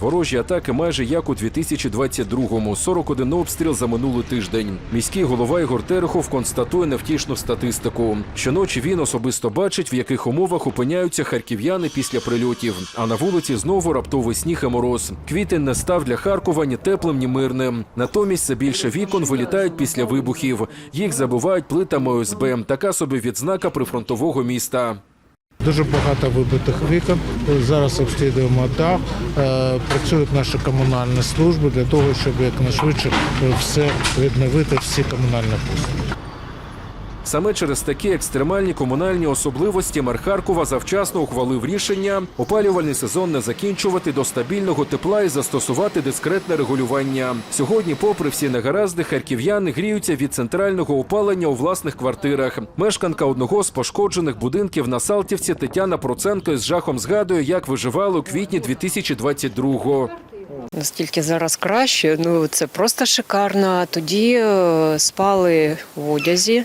Ворожі атаки майже як у 2022-му. 41 обстріл за минулий тиждень. Міський голова Ігор Терехов констатує невтішну статистику. Щоночі він особисто бачить, в яких умовах опиняються харків'яни після прильотів. А на вулиці знову раптовий сніг і мороз. Квітень не став для Харкова ні теплим, ні мирним. Натомість все більше вікон вилітають після вибухів. Їх забивають плитами ОСБ. Така собі відзнака прифронтового міста. Дуже багато вибитих вікон. Зараз обслідуємо дах. Е, Працюють наші комунальні служби для того, щоб якнайшвидше все відновити, всі комунальні послуги. Саме через такі екстремальні комунальні особливості мер Харкова завчасно ухвалив рішення опалювальний сезон не закінчувати до стабільного тепла і застосувати дискретне регулювання. Сьогодні, попри всі негаразди, харків'яни гріються від центрального опалення у власних квартирах. Мешканка одного з пошкоджених будинків на Салтівці Тетяна Проценко із жахом згадує, як виживали у квітні 2022-го. Наскільки зараз краще, ну це просто шикарно. Тоді е, спали в одязі,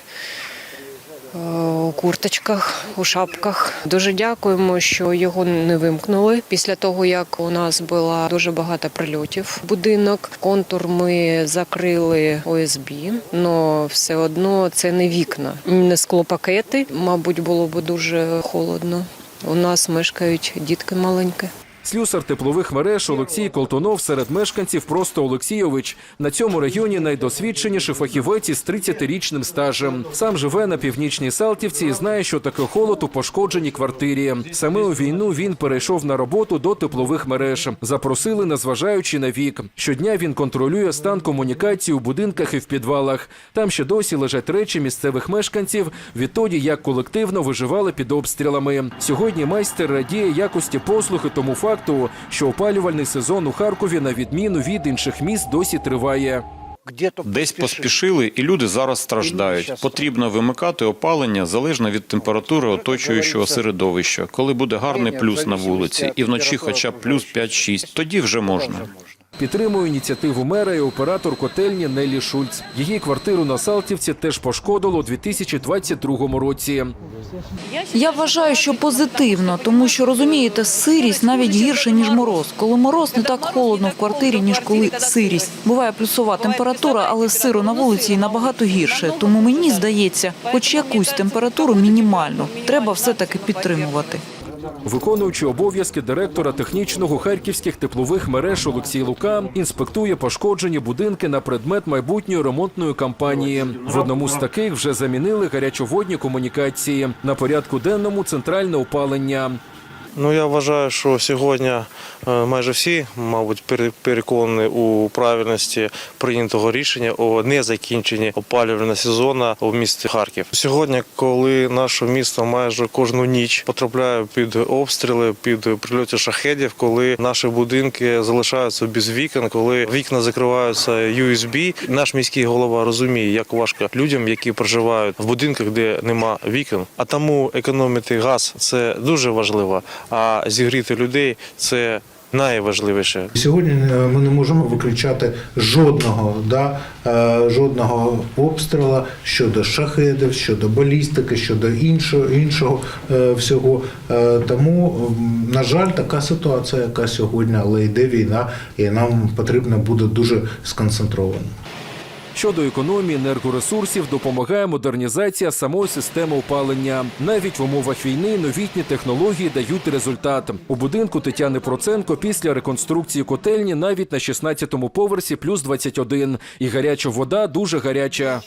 у курточках, у шапках. Дуже дякуємо, що його не вимкнули. Після того, як у нас було дуже багато прильотів будинок, контур ми закрили ОСБ, але все одно це не вікна, не склопакети. Мабуть, було б дуже холодно. У нас мешкають дітки маленькі. Слюсар теплових мереж Олексій Колтунов серед мешканців просто Олексійович. На цьому районі найдосвідченіший фахівець із 30-річним стажем. Сам живе на північній Салтівці і знає, що таке холод у пошкодженій квартирі. Саме у війну він перейшов на роботу до теплових мереж. Запросили, незважаючи на вік. Щодня він контролює стан комунікації у будинках і в підвалах. Там ще досі лежать речі місцевих мешканців відтоді, як колективно виживали під обстрілами. Сьогодні майстер радіє якості послуги тому факту, що опалювальний сезон у Харкові, на відміну від інших міст, досі триває. Десь поспішили, і люди зараз страждають. Потрібно вимикати опалення залежно від температури оточуючого середовища. Коли буде гарний плюс на вулиці, і вночі хоча б плюс 5-6, тоді вже можна. Підтримує ініціативу мера і оператор котельні Нелі Шульц. Її квартиру на Салтівці теж пошкодило у 2022 році. Я вважаю, що позитивно, тому що розумієте, сирість навіть гірше ніж мороз. Коли мороз не так холодно в квартирі, ніж коли сирість. Буває плюсова температура, але сиро на вулиці набагато гірше. Тому мені здається, хоч якусь температуру мінімальну треба все таки підтримувати. Виконуючи обов'язки директора технічного харківських теплових мереж Олексій Лука інспектує пошкоджені будинки на предмет майбутньої ремонтної кампанії. В одному з таких вже замінили гарячоводні комунікації. На порядку денному центральне опалення. Ну я вважаю, що сьогодні е, майже всі, мабуть, пере- переконані у правильності прийнятого рішення о незакінченні опалювального сезону у місті Харків. Сьогодні, коли наше місто майже кожну ніч потрапляє під обстріли, під прильоти шахедів, коли наші будинки залишаються без вікон, коли вікна закриваються USB, наш міський голова розуміє, як важко людям, які проживають в будинках, де нема вікон. А тому економити газ це дуже важливо. А зігріти людей це найважливіше. Сьогодні е, ми не можемо виключати жодного, да, е, жодного обстрілу щодо шахедів, щодо балістики, щодо іншого, іншого е, всього. Тому, на жаль, така ситуація, яка сьогодні, але йде війна, і нам потрібно буде дуже сконцентровано. Щодо економії енергоресурсів допомагає модернізація самої системи опалення. Навіть в умовах війни новітні технології дають результат. У будинку Тетяни Проценко після реконструкції котельні навіть на 16-му поверсі плюс 21. І гаряча вода дуже гаряча.